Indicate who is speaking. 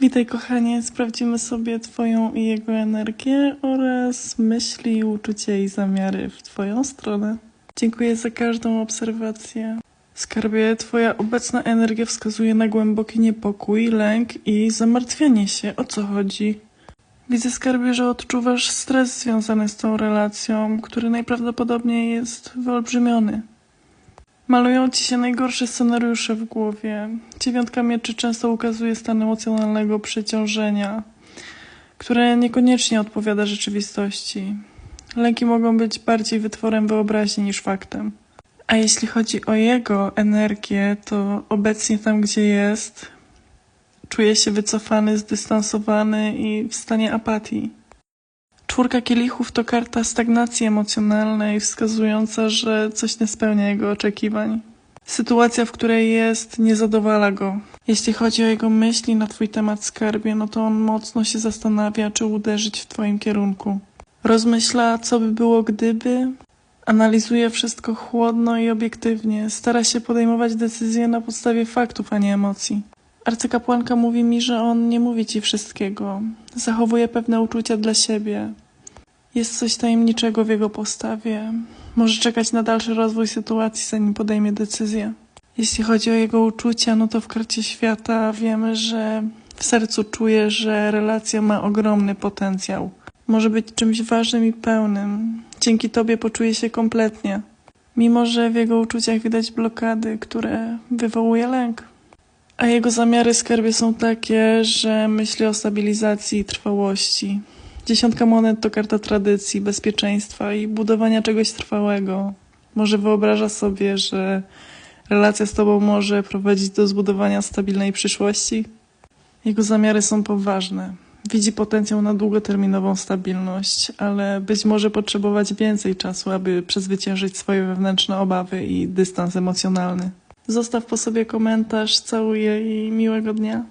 Speaker 1: Witaj kochanie, sprawdzimy sobie Twoją i jego energię oraz myśli, uczucia i zamiary w Twoją stronę. Dziękuję za każdą obserwację. Skarbie, Twoja obecna energia wskazuje na głęboki niepokój, lęk i zamartwianie się. O co chodzi? Widzę, Skarbie, że odczuwasz stres związany z tą relacją, który najprawdopodobniej jest wyolbrzymiony. Malują ci się najgorsze scenariusze w głowie. Dziewiątka mieczy często ukazuje stan emocjonalnego przeciążenia, które niekoniecznie odpowiada rzeczywistości. Lęki mogą być bardziej wytworem wyobraźni niż faktem. A jeśli chodzi o jego energię, to obecnie tam, gdzie jest, czuje się wycofany, zdystansowany i w stanie apatii. Czwórka kielichów to karta stagnacji emocjonalnej, wskazująca, że coś nie spełnia jego oczekiwań. Sytuacja, w której jest, nie zadowala go. Jeśli chodzi o jego myśli na twój temat skarbie, no to on mocno się zastanawia, czy uderzyć w twoim kierunku. Rozmyśla, co by było gdyby, analizuje wszystko chłodno i obiektywnie, stara się podejmować decyzje na podstawie faktów, a nie emocji. Arcykapłanka mówi mi, że on nie mówi ci wszystkiego. Zachowuje pewne uczucia dla siebie. Jest coś tajemniczego w jego postawie. Może czekać na dalszy rozwój sytuacji, zanim podejmie decyzję. Jeśli chodzi o jego uczucia, no to w karcie świata wiemy, że w sercu czuje, że relacja ma ogromny potencjał. Może być czymś ważnym i pełnym. Dzięki tobie poczuje się kompletnie. Mimo, że w jego uczuciach widać blokady, które wywołuje lęk. A jego zamiary skarbie są takie, że myśli o stabilizacji i trwałości. Dziesiątka monet to karta tradycji, bezpieczeństwa i budowania czegoś trwałego. Może wyobraża sobie, że relacja z tobą może prowadzić do zbudowania stabilnej przyszłości? Jego zamiary są poważne. Widzi potencjał na długoterminową stabilność, ale być może potrzebować więcej czasu, aby przezwyciężyć swoje wewnętrzne obawy i dystans emocjonalny. Zostaw po sobie komentarz, całuję i miłego dnia.